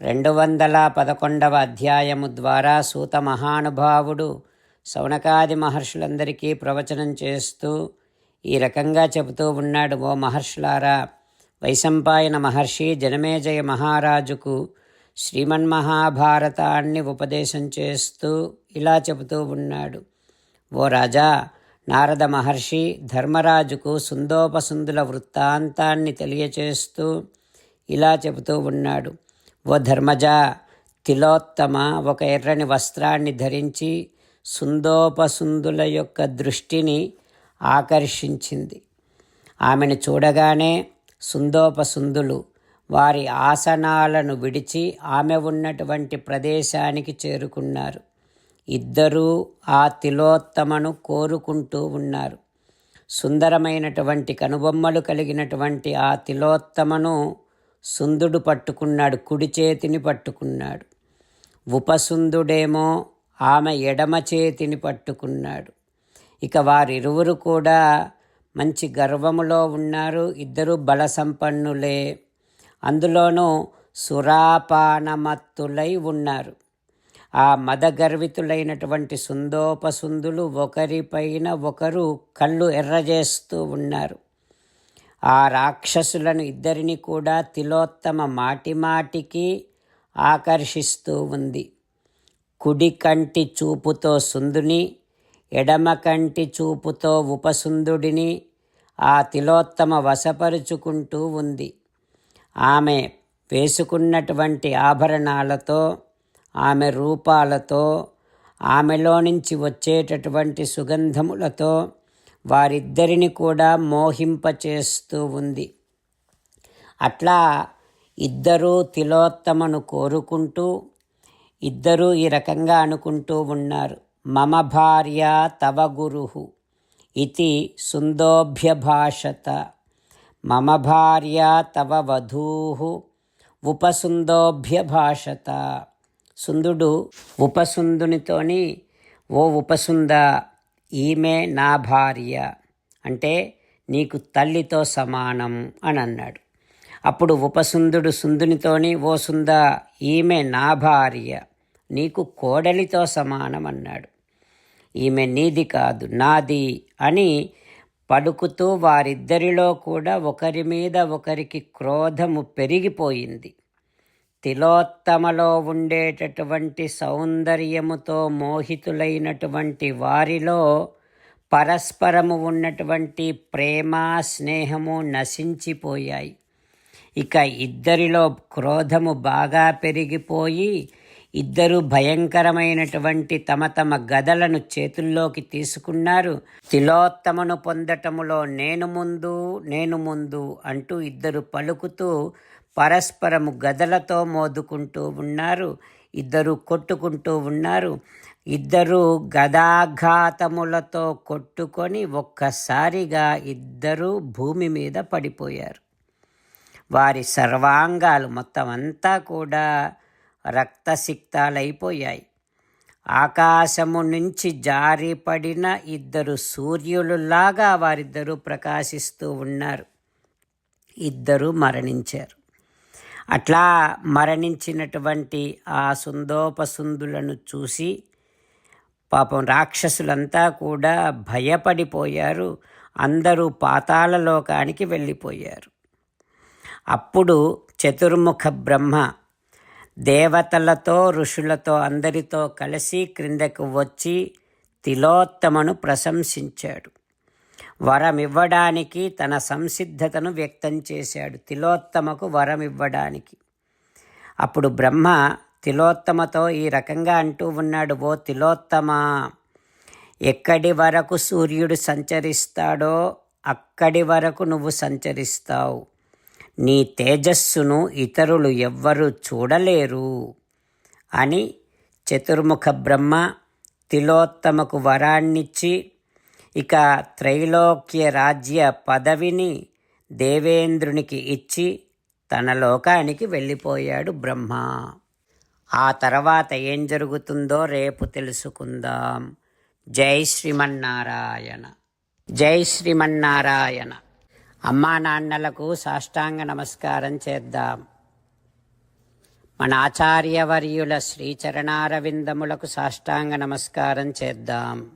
రెండు వందల పదకొండవ అధ్యాయము ద్వారా సూత మహానుభావుడు శౌనకాది మహర్షులందరికీ ప్రవచనం చేస్తూ ఈ రకంగా చెబుతూ ఉన్నాడు ఓ మహర్షులారా వైశంపాయన మహర్షి జనమేజయ మహారాజుకు శ్రీమన్మహాభారతాన్ని ఉపదేశం చేస్తూ ఇలా చెబుతూ ఉన్నాడు. ఓ రాజా నారద మహర్షి ధర్మరాజుకు సుందోపసుందుల వృత్తాంతాన్ని తెలియచేస్తూ ఇలా చెబుతూ ఉన్నాడు. ఓ ధర్మజ తిలోత్తమ ఒక ఎర్రని వస్త్రాన్ని ధరించి సుందోపసుందుల యొక్క దృష్టిని ఆకర్షించింది. ఆమెను చూడగానే సుందోపసుందులు వారి ఆసనాలను విడిచి ఆమె ఉన్నటువంటి ప్రదేశానికి చేరుకున్నారు. ఇద్దరూ ఆ తిలోత్తమను కోరుకుంటూ ఉన్నారు. సుందరమైనటువంటి కనుబొమ్మలు కలిగినటువంటి ఆ తిలోత్తమను సుందుడు పట్టుకున్నాడు కుడి చేతిని పట్టుకున్నాడు. ఉపసుందుడేమో ఆమె ఎడమ చేతిని పట్టుకున్నాడు. ఇక వారిరువురు కూడా మంచి గర్వములో ఉన్నారు ఇద్దరు బలసంపన్నులే. అందులోనూ సురాపానమత్తులై ఉన్నారు. ఆ మదగర్వితులైనటువంటి సుందోపసుందులు ఒకరిపైన ఒకరు కళ్ళు ఎర్రజేస్తూ ఉన్నారు. ఆ రాక్షసులను ఇద్దరిని కూడా తిలోత్తమ మాటిమాటికి ఆకర్షిస్తూ ఉంది. కుడి కంటి చూపుతో సుందుని ఎడమ కంటి చూపుతో ఉపసుందుడిని ఆ తిలోత్తమ వశపరుచుకుంటూ ఉంది. ఆమె వేసుకున్నటువంటి ఆభరణాలతో ఆమె రూపాలతో ఆమెలో నుంచి వచ్చేటటువంటి సుగంధములతో వారిద్దరిని కూడా మోహింపచేస్తూ ఉంది. అట్లా ఇద్దరూ తిలోత్తమను కోరుకుంటూ ఇద్దరూ ఈ రకంగా అనుకుంటూ ఉన్నారు. మమ భార్య తవ గురు ఇది సుందోభ్యభాషత. మమ భార్య తవ వధూ ఉపసుందోభ్యభాషత. సుందుడు ఉపసుందునితోని ఓ ఉపసుంద ఈమె నా భార్య. అంటే నీకు తల్లితో సమానం అని అన్నాడు అప్పుడు ఉపసుందుడు సుందునితోని ఓ సుంద ఈమె నా భార్య. నీకు కోడలితో సమానం అన్నాడు. ఈమె నీది కాదు నాది అని పలుకుతూ వారిద్దరిలో కూడా ఒకరి మీద ఒకరికి క్రోధము పెరిగిపోయింది. తిలోత్తమలో ఉండేటటువంటి సౌందర్యముతో మోహితులైనటువంటి వారిలో పరస్పరము ఉన్నటువంటి ప్రేమ స్నేహము నశించిపోయాయి. ఇక ఇద్దరిలో క్రోధము బాగా పెరిగిపోయి ఇద్దరు భయంకరమైనటువంటి తమ తమ గదలను చేతుల్లోకి తీసుకున్నారు. తిలోత్తమను పొందటములో నేను ముందు నేను ముందు అంటూ ఇద్దరు పలుకుతూ పరస్పరము గదలతో మోదుకుంటూ ఉన్నారు ఇద్దరు కొట్టుకుంటూ ఉన్నారు. ఇద్దరు గదాఘాతములతో కొట్టుకొని ఒక్కసారిగా ఇద్దరు భూమి మీద పడిపోయారు. వారి సర్వాంగాలు మొత్తం అంతా కూడా రక్తసిక్తాలైపోయాయి. ఆకాశము నుంచి జారిపడిన ఇద్దరు సూర్యులులాగా వారిద్దరూ ప్రకాశిస్తూ ఉన్నారు. ఇద్దరు మరణించారు. అట్లా మరణించినటువంటి ఆ సుందోపసుందులను చూసి పాపం రాక్షసులంతా కూడా భయపడిపోయారు. అందరూ పాతాళ లోకానికి వెళ్ళిపోయారు. అప్పుడు చతుర్ముఖ బ్రహ్మ దేవతలతో ఋషులతో అందరితో కలిసి క్రిందకు వచ్చి తిలోత్తమను ప్రశంసించాడు. వరం ఇవ్వడానికి తన సంసిద్ధతను వ్యక్తం చేశాడు తిలోత్తమకు వరం ఇవ్వడానికి అప్పుడు బ్రహ్మ తిలోత్తమతో ఈ రకంగా అంటూ ఉన్నాడు ఓ తిలోత్తమ ఎక్కడి వరకు సూర్యుడు సంచరిస్తాడో అక్కడి వరకు నువ్వు సంచరిస్తావు. నీ తేజస్సును ఇతరులు ఎవ్వరూ చూడలేరు అని చతుర్ముఖ బ్రహ్మ తిలోత్తమకు వరాన్నిచ్చి ఇక త్రైలోక్య రాజ్య పదవిని దేవేంద్రునికి ఇచ్చి తన లోకానికి వెళ్ళిపోయాడు బ్రహ్మ. ఆ తర్వాత ఏం జరుగుతుందో రేపు తెలుసుకుందాం. జై శ్రీమన్నారాయణ. జై శ్రీమన్నారాయణ. అమ్మా నాన్నలకు సాష్టాంగ నమస్కారం చేద్దాం. మన ఆచార్యవర్యుల శ్రీచరణారవిందములకు సాష్టాంగ నమస్కారం చేద్దాం.